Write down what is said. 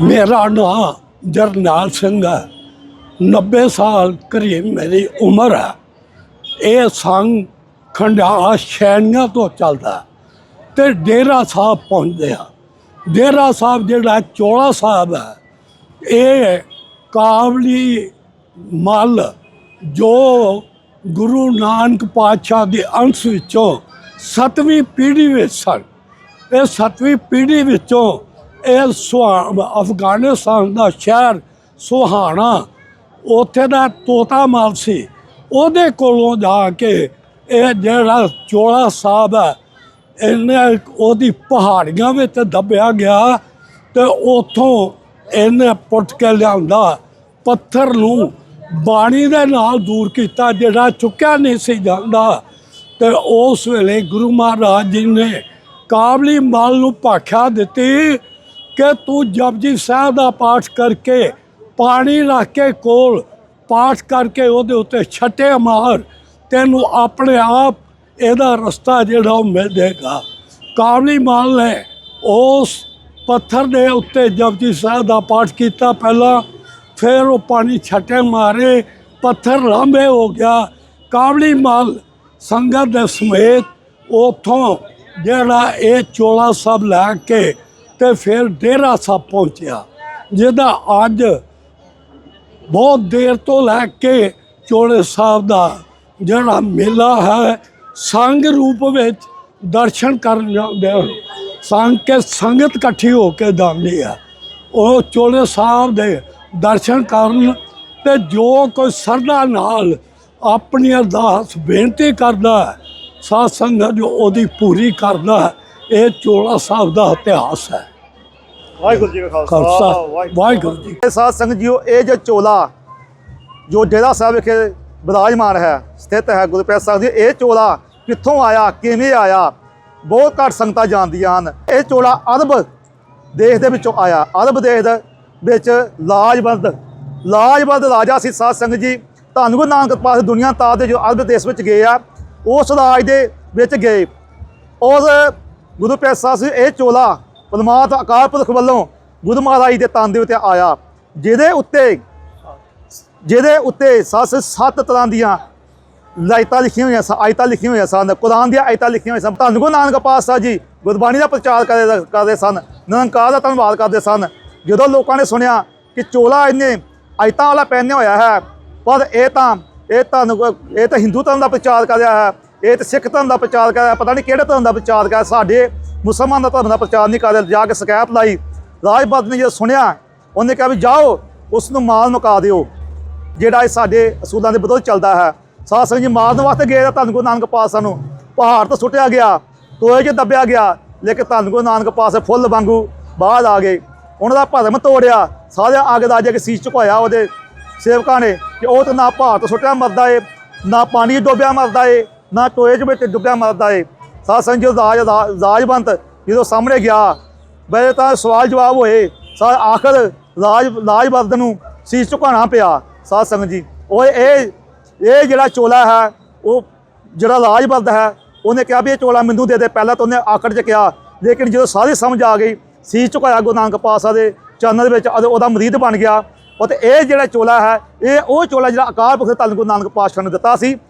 ਮੇਰਾ ਨਾਮ ਜਰਨੈਲ ਸਿੰਘ ਹੈ। 90 ਸਾਲ ਕਰੀਬ ਮੇਰੀ ਉਮਰ ਹੈ। ਇਹ ਸੰਗ ਖੰਡਾਲਾ ਸ਼ੈਣੀਆਂ ਤੋਂ ਚੱਲਦਾ ਹੈ ਤੇ ਡੇਰਾ ਸਾਹਿਬ ਪਹੁੰਚਦੇ ਆ। ਡੇਰਾ ਸਾਹਿਬ ਜਿਹੜਾ ਚੋਲਾ ਸਾਹਿਬ ਹੈ, ਇਹ ਕਾਬਲੀ ਮਲ ਜੋ ਗੁਰੂ ਨਾਨਕ ਪਾਤਸ਼ਾਹ ਦੇ ਅੰਸ਼ ਵਿੱਚੋਂ ਸਤਵੀਂ ਪੀੜ੍ਹੀ ਵਿੱਚ ਸਨ। ਇਹ ਸਤਵੀਂ ਪੀੜ੍ਹੀ ਵਿੱਚੋਂ ਇਹ ਸੁਹਾ ਅਫਗਾਨਿਸਤਾਨ ਦਾ ਸ਼ਹਿਰ ਸੁਹਾਣਾ, ਉੱਥੇ ਦਾ ਤੋਤਾ ਮਲ ਸੀ। ਉਹਦੇ ਕੋਲੋਂ ਜਾ ਕੇ ਇਹ ਜਿਹੜਾ ਚੋਲਾ ਸਾਹਿਬ ਹੈ, ਇਹਨੇ ਉਹਦੀ ਪਹਾੜੀਆਂ ਵਿੱਚ ਦੱਬਿਆ ਗਿਆ ਤੇ ਉਥੋਂ ਇਹਨੇ ਪੁੱਟ ਕੇ ਲਿਆਂਦਾ ਪੱਥਰ ਨੂੰ ਬਾਣੀ ਦੇ ਨਾਲ ਦੂਰ ਕੀਤਾ, ਜਿਹੜਾ ਚੁੱਕਿਆ ਨਹੀਂ ਸੀ ਜਾਂਦਾ। ਤੇ ਉਸ ਵੇਲੇ ਗੁਰੂ ਮਹਾਰਾਜ ਜੀ ਨੇ ਕਾਬਲੀ ਮਾਲ ਨੂੰ ਭਾਖਿਆ ਦਿੱਤੀ ਕਿ ਤੂੰ ਜਪਜੀ ਸਾਹਿਬ ਦਾ ਪਾਠ ਕਰਕੇ ਪਾਣੀ ਰੱਖ ਕੇ ਕੋਲ, ਪਾਠ ਕਰਕੇ ਉਹਦੇ ਉੱਤੇ ਛੱਟੇ ਮਾਰ ਤੈਨੂੰ ਆਪਣੇ ਆਪ ਇਹਦਾ ਰਸਤਾ ਜਿਹੜਾ ਉਹ ਮਿਲ ਜਾਏਗਾ। ਕਾਬਲੀ ਮਾਲ ਨੇ ਉਸ ਪੱਥਰ ਦੇ ਉੱਤੇ ਜਪਜੀ ਸਾਹਿਬ ਦਾ ਪਾਠ ਕੀਤਾ ਪਹਿਲਾਂ, ਫਿਰ ਉਹ ਪਾਣੀ ਛੱਟੇ ਮਾਰੇ, ਪੱਥਰ ਲਾਂਬੇ ਹੋ ਗਿਆ। ਕਾਬਲੀ ਮਾਲ ਸੰਗਤ ਦੇ ਸਮੇਤ ਉਥੋਂ ਜਿਹੜਾ ਇਹ ਚੋਲਾ ਸਭ ਲੈ ਕੇ ਤੇ ਫਿਰ ਡੇਰਾ ਸਾਹਿਬ ਪਹੁੰਚਿਆ, ਜਿਹਦਾ ਅੱਜ ਬਹੁਤ ਦੇਰ ਤੋਂ ਲੈ ਕੇ ਚੋਲੇ ਸਾਹਿਬ ਦਾ ਜਿਹੜਾ ਮੇਲਾ ਹੈ ਸੰਗ ਰੂਪ ਵਿੱਚ ਦਰਸ਼ਨ ਕਰਨ ਜਾਂਦੇ ਹਨ। ਸੰਗ ਕੇ ਸੰਗਤ ਇਕੱਠੀ ਹੋ ਕੇ ਜਾਂਦੀ ਹੈ। ਉਹ ਚੋਲੇ ਸਾਹਿਬ ਦੇ ਦਰਸ਼ਨ ਕਰਨ ਤੇ ਜੋ ਕੋਈ ਸਰਦਾ ਨਾਲ ਆਪਣੀ ਅਰਦਾਸ ਬੇਨਤੀ ਕਰਦਾ ਹੈ ਸਾਧ ਸੰਗਤ ਜੋ ਉਹਦੀ ਪੂਰੀ ਕਰਦਾ ਹੈ ਇਹ ਚੋਲਾ ਸਾਹਿਬ ਦਾ ਇਤਿਹਾਸ ਹੈ। ਵਾਹਿਗੁਰੂ ਜੀ ਕਾ ਖਾਲਸਾ ਵਾਹਿਗੁਰੂ ਜੀ ਸਾਧ ਸੰਗਤ ਜੀਓ ਇਹ ਜੋ ਚੋਲਾ ਜੋ ਡੇਰਾ ਸਾਹਿਬ ਵਿਖੇ ਵਿਰਾਜਮਾਨ ਹੈ, ਸਥਿਤ ਹੈ ਗੁਰੂ ਪਿਆਰੇ ਸਾਹਿਬ ਦੀ ਇਹ ਚੋਲਾ ਕਿੱਥੋਂ ਆਇਆ, ਕਿਵੇਂ ਆਇਆ? ਬਹੁਤ ਘੱਟ ਸੰਗਤਾਂ ਜਾਣਦੀਆਂ ਹਨ। ਇਹ ਚੋਲਾ ਅਰਬ ਦੇਸ਼ ਦੇ ਵਿੱਚੋਂ ਆਇਆ। ਅਰਬ ਦੇਸ਼ ਦੇ ਵਿੱਚ ਲਾਜਵੰਦ ਲਾਜਵੰਦ ਰਾਜਾ ਸੀ ਸਾਧ ਸੰਗਤ ਜੀ। ਧੰਨ ਗੁਰੂ ਨਾਨਕ ਪਾਸ ਦੁਨੀਆ ਤਾਰ ਦੇ ਜੋ ਅਰਬ ਦੇਸ਼ ਵਿੱਚ ਗਏ ਆ, ਉਸ ਰਾਜ ਦੇ ਵਿੱਚ ਗਏ। ਉਸ ਗੁਰੂ ਪਿਆਰੇ ਸਾਹਿਬ ਸੀ ਇਹ ਚੋਲਾ ਪਰਮਾਤਮਾ ਅਕਾਲ ਪੁਰਖ ਵੱਲੋਂ ਗੁਰੂ ਮਹਾਰਾਜ ਦੇ ਤਨ ਦੇ ਉੱਤੇ ਆਇਆ, ਜਿਹਦੇ ਉੱਤੇ ਜਿਹਦੇ ਉੱਤੇ ਸੱਸ ਸੱਤ ਤਰ੍ਹਾਂ ਦੀਆਂ ਲਾਇਤਾਂ ਲਿਖੀਆਂ ਹੋਈਆਂ ਸਨ ਆਇਤਾਂ ਲਿਖੀਆਂ ਹੋਈਆਂ ਸਨ, ਕੁਰਾਨ ਦੀਆਂ ਆਇਤਾਂ ਲਿਖੀਆਂ ਹੋਈਆਂ ਸਨ। ਧੰਨ ਗੁਰੂ ਨਾਨਕ ਪਾਤਸ਼ਾਹ ਜੀ, ਗੁਰਬਾਣੀ ਦਾ ਪ੍ਰਚਾਰ ਕਰਦੇ ਕਰਦੇ ਸਨ, ਨਿਰੰਕਾਰ ਦਾ ਧੰਨਵਾਦ ਕਰਦੇ ਸਨ। ਜਦੋਂ ਲੋਕਾਂ ਨੇ ਸੁਣਿਆ ਕਿ ਚੋਲਾ ਇਹਨੇ ਆਇਤਾਂ ਵਾਲਾ ਪਹਿਨਿਆ ਹੋਇਆ ਹੈ, ਪਰ ਇਹ ਤਾਂ ਇਹ ਤਾਂ ਇਹ ਤਾਂ ਹਿੰਦੂ ਧਰਮ ਦਾ ਪ੍ਰਚਾਰ ਕਰ ਰਿਹਾ ਹੈ, ਇਹ ਤਾਂ ਸਿੱਖ ਧਰਮ ਦਾ ਪ੍ਰਚਾਰ ਕਰ ਰਿਹਾ ਪਤਾ ਨਹੀਂ ਕਿਹੜੇ ਧਰਮ ਦਾ ਪ੍ਰਚਾਰ ਕਰ ਰਿਹਾ, ਸਾਡੇ ਮੁਸਲਮਾਨ ਦਾ ਧਰਮ ਦਾ ਪ੍ਰਚਾਰ ਨਹੀਂ ਕਰ ਰਿਹਾ, ਜਾ ਕੇ ਸ਼ਿਕਾਇਤ ਲਾਈ। ਰਾਜਪਾਲ ਨੇ ਜਦੋਂ ਸੁਣਿਆ, ਉਹਨੇ ਕਿਹਾ ਵੀ ਜਾਓ ਉਸ ਨੂੰ ਮਾਲ ਮੁਕਾ ਦਿਓ। ਜਿਹੜਾ ਇਹ ਸਾਡੇ ਅਸੂਲਾਂ ਦੇ ਵਿਰੁੱਧ ਚੱਲਦਾ ਹੈ। ਸਾਧ ਸੰਗਤ ਜੀ, ਮਾਰਨ ਵਾਸਤੇ ਗਏ ਤਾਂ ਧੰਨ ਗੁਰੂ ਨਾਨਕ ਪਾਤਸ਼ਾਹ ਨੂੰ ਪਹਾੜ ਤੋਂ ਸੁੱਟਿਆ ਗਿਆ, ਟੋਏ 'ਚ ਦੱਬਿਆ ਗਿਆ, ਲੇਕਿਨ ਧੰਨ ਗੁਰੂ ਨਾਨਕ ਪਾਤਸ਼ਾਹ ਫੁੱਲ ਵਾਂਗੂ ਬਾਹਰ ਆ ਗਏ। ਉਹਨਾਂ ਦਾ ਭਰਮ ਤੋੜਿਆ ਸਾਰੇ ਅੱਗ ਦਾ ਕੇ ਸੀਸ ਝੁਕਾਇਆ ਉਹਦੇ ਸੇਵਕਾਂ ਨੇ ਕਿ ਉਹ ਤਾਂ ਨਾ ਪਹਾੜ ਤੋਂ ਸੁੱਟਿਆ ਮਰਦਾ ਏ, ਨਾ ਪਾਣੀ 'ਚ ਡੁੱਬਿਆ ਮਰਦਾ ਏ, ਨਾ ਟੋਏ 'ਚ ਵਿੱਚ ਡੁੱਬਿਆ ਮਰਦਾ ਏ। ਸਾਧ ਸੰਗਤ ਜੀ ਰਾਜ ਰਾਜਵੰਤ ਜਦੋਂ ਸਾਹਮਣੇ ਗਿਆ ਬੜੇ ਤਾਂ ਸਵਾਲ ਜਵਾਬ ਹੋਏ। ਸਾ ਆਖਰ ਰਾਜ ਰਾਜਵੰਤ ਨੂੰ ਸੀਸ ਝੁਕਾਉਣਾ ਪਿਆ। ਸਾਧ ਸੰਗਤ ਜੀ ਉਹ ਇਹ ਇਹ ਜਿਹੜਾ ਚੋਲਾ ਹੈ, ਉਹ ਜਿਹੜਾ ਰਾਜਬੰਦ ਹੈ, ਉਹਨੇ ਕਿਹਾ ਵੀ ਇਹ ਚੋਲਾ ਮੈਨੂੰ ਦੇ ਦੇ, ਪਹਿਲਾਂ ਤਾਂ ਉਹਨੇ ਆਕੜ ਚ ਕਿਹਾ, ਲੇਕਿਨ ਜਦੋਂ ਸਾਰੀ ਸਮਝ ਆ ਗਈ, ਸੀਸ ਝੁਕਾਇਆ ਗੁਰੂ ਨਾਨਕ ਪਾਤਸ਼ਾਹ ਦੇ ਚਰਨਾਂ ਦੇ ਵਿੱਚ ਅਤੇ ਉਹਦਾ ਮਰੀਦ ਬਣ ਗਿਆ ਅਤੇ ਇਹ ਜਿਹੜਾ ਚੋਲਾ ਹੈ, ਇਹ ਉਹ ਚੋਲਾ ਜਿਹੜਾ ਅਕਾਲ ਪੁਰਖ ਧੰਨ ਗੁਰੂ ਨਾਨਕ ਪਾਤਸ਼ਾਹ ਨੂੰ ਦਿੱਤਾ ਸੀ